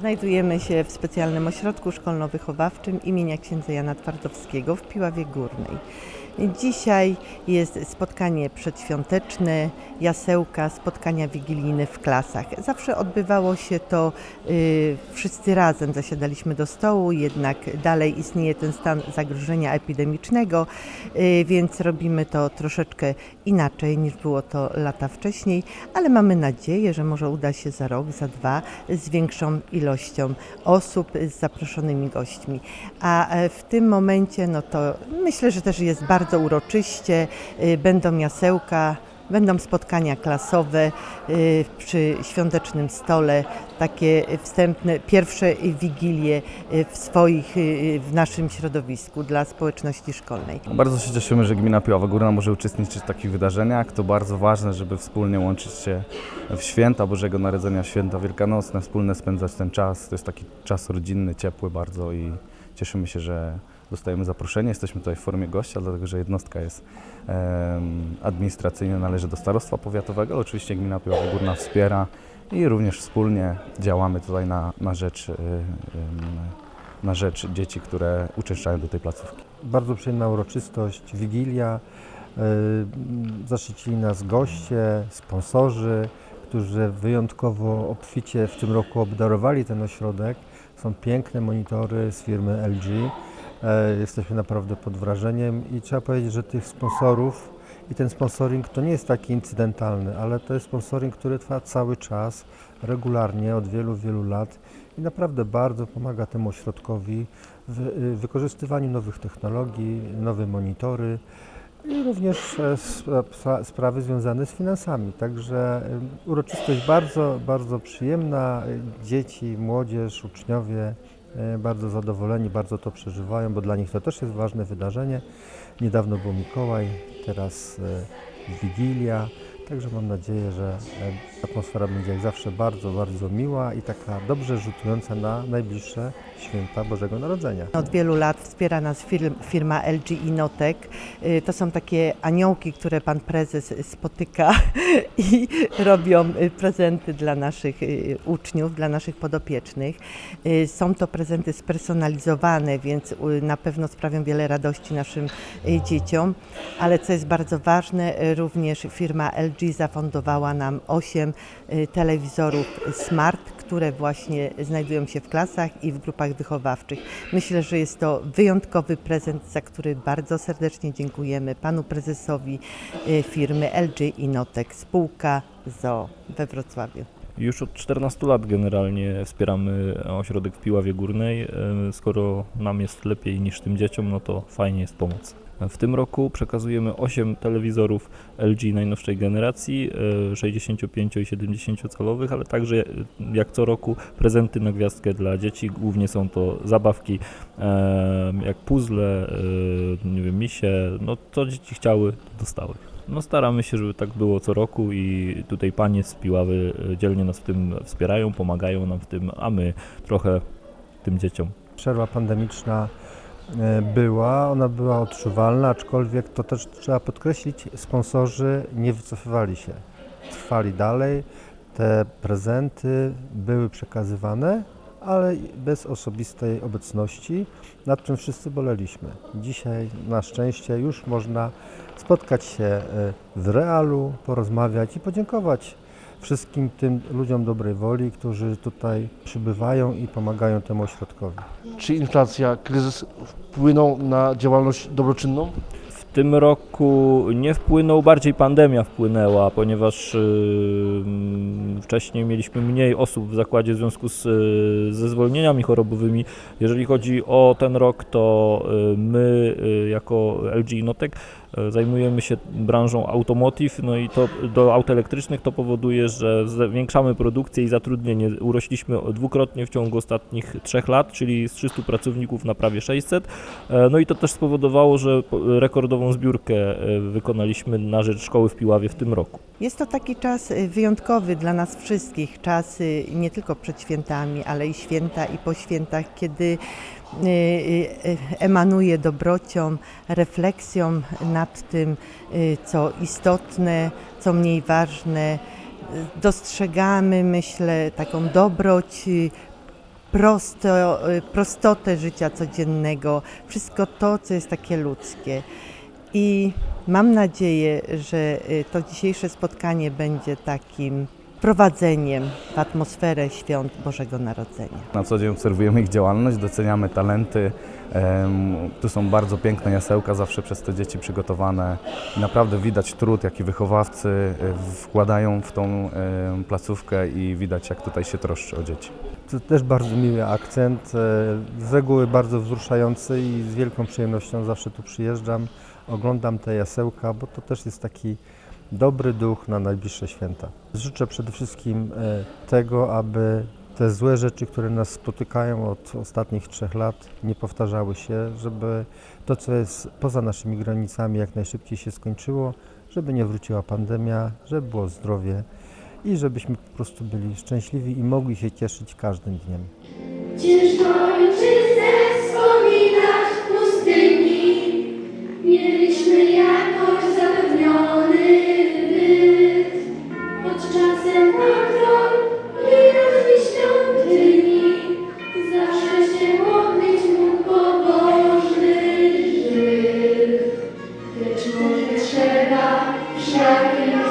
Znajdujemy się w specjalnym ośrodku szkolno-wychowawczym imienia księdza Jana Twardowskiego w Piławie Górnej. Dzisiaj jest spotkanie przedświąteczne, jasełka, spotkania wigilijne w klasach. Zawsze odbywało się to y, wszyscy razem, zasiadaliśmy do stołu, jednak dalej istnieje ten stan zagrożenia epidemicznego, y, więc robimy to troszeczkę inaczej niż było to lata wcześniej, ale mamy nadzieję, że może uda się za rok, za dwa z większą ilością osób, z zaproszonymi gośćmi. A e, w tym momencie, no to myślę, że też jest bardzo uroczyście, y, będą jasełka, będą spotkania klasowe y, przy świątecznym stole, takie wstępne, pierwsze wigilie y, w swoich, w naszym środowisku dla społeczności szkolnej. Bardzo się cieszymy, że gmina Piława Górna może uczestniczyć w takich wydarzeniach. To bardzo ważne, żeby wspólnie łączyć się w święta Bożego Narodzenia, święta wielkanocne, wspólnie spędzać ten czas. To jest taki czas rodzinny, ciepły bardzo i cieszymy się, że dostajemy zaproszenie. Jesteśmy tutaj w formie gościa, dlatego że jednostka jest em, administracyjnie należy do starostwa powiatowego. Oczywiście gmina Piława Górna wspiera i również wspólnie działamy tutaj na, na rzecz y, na rzecz dzieci, które uczęszczają do tej placówki. Bardzo przyjemna uroczystość, wigilia. Yy, Zaszczycili nas goście, sponsorzy, którzy wyjątkowo obficie w tym roku obdarowali ten ośrodek. Są piękne monitory z firmy LG. E, Jesteśmy naprawdę pod wrażeniem i trzeba powiedzieć, że tych sponsorów i ten sponsoring to nie jest taki incydentalny, ale to jest sponsoring, który trwa cały czas, regularnie, od wielu, wielu lat i naprawdę bardzo pomaga temu ośrodkowi w y, wykorzystywaniu nowych technologii, nowe monitory i również e, spra- spra- sprawy związane z finansami. Także y, uroczystość bardzo, bardzo przyjemna. Dzieci, młodzież, uczniowie bardzo zadowoleni, bardzo to przeżywają, bo dla nich to też jest ważne wydarzenie. Niedawno był Mikołaj, teraz y, Wigilia. Także mam nadzieję, że atmosfera będzie jak zawsze bardzo, bardzo miła i taka dobrze rzutująca na najbliższe święta Bożego Narodzenia. Od wielu lat wspiera nas firm, firma LG Inotek. Y, To są takie aniołki, które pan prezes spotyka i robią y, prezenty dla naszych y, uczniów, dla naszych podopiecznych. Są to prezenty spersonalizowane, więc na pewno sprawią wiele radości naszym dzieciom. Ale co jest bardzo ważne, również firma LG zafundowała nam 8 y, telewizorów smart, które właśnie znajdują się w klasach i w grupach wychowawczych. Myślę, że jest to wyjątkowy prezent, za który bardzo serdecznie dziękujemy panu prezesowi y, firmy LG Inotek, spółka ZO we Wrocławiu. Już od 14 lat generalnie wspieramy ośrodek w Piławie Górnej. E, Skoro nam jest lepiej niż tym dzieciom, no to fajnie jest pomoc. W tym roku przekazujemy 8 telewizorów LG najnowszej generacji, e, 65 i 70 calowych, ale także e, jak co roku prezenty na gwiazdkę dla dzieci. Głównie są to zabawki e, jak puzzle, e, nie wiem, misie, no co dzieci chciały, dostały. No staramy się, żeby tak było co roku i tutaj panie z Piławy e, dzielnie nas w tym wspierają, pomagają nam w tym, a my trochę tym dzieciom. Przerwa pandemiczna e, była, ona była odczuwalna, aczkolwiek to też trzeba podkreślić, sponsorzy nie wycofywali się. Trwali dalej, te prezenty były przekazywane, ale bez osobistej obecności, nad czym wszyscy boleliśmy. Dzisiaj na szczęście już można spotkać się e, w realu, porozmawiać i podziękować wszystkim tym ludziom dobrej woli, którzy tutaj przybywają i pomagają temu ośrodkowi. Czy inflacja, kryzys wpłynął na działalność dobroczynną? W tym roku nie wpłynął, bardziej pandemia wpłynęła, ponieważ y, mm, wcześniej mieliśmy mniej osób w zakładzie w związku z, y, ze zwolnieniami chorobowymi. Jeżeli chodzi o ten rok, to y, my y, jako LG Innotek y, zajmujemy się branżą automotive, no i to do aut elektrycznych to powoduje, że zwiększamy produkcję i zatrudnienie. Urośliśmy dwukrotnie w ciągu ostatnich trzech lat, czyli z 300 pracowników na prawie 600. E, No i to też spowodowało, że rekordową zbiórkę e, wykonaliśmy na rzecz szkoły w Piławie w tym roku. Jest to taki czas wyjątkowy dla nas wszystkich, czas nie tylko przed świętami, ale i święta i po świętach, kiedy emanuje dobrocią, refleksją nad tym, y, co istotne, co mniej ważne. Y, Dostrzegamy, myślę, taką dobroć, y, prosto, prostotę życia codziennego, wszystko to, co jest takie ludzkie. I mam nadzieję, że to dzisiejsze spotkanie będzie takim prowadzeniem w atmosferę świąt Bożego Narodzenia. Na co dzień obserwujemy ich działalność, doceniamy talenty. Tu są bardzo piękne jasełka, zawsze przez te dzieci przygotowane. Naprawdę widać trud, jaki wychowawcy e, wkładają w tą placówkę i widać, jak tutaj się troszczy o dzieci. To też bardzo miły akcent, e, z reguły bardzo wzruszający i z wielką przyjemnością zawsze tu przyjeżdżam, oglądam te jasełka, bo to też jest taki dobry duch na najbliższe święta. Życzę przede wszystkim e, tego, aby te złe rzeczy, które nas spotykają od ostatnich trzech lat, nie powtarzały się, żeby to, co jest poza naszymi granicami, jak najszybciej się skończyło, żeby nie wróciła pandemia, żeby było zdrowie i żebyśmy po prostu byli szczęśliwi i mogli się cieszyć każdym dniem. shall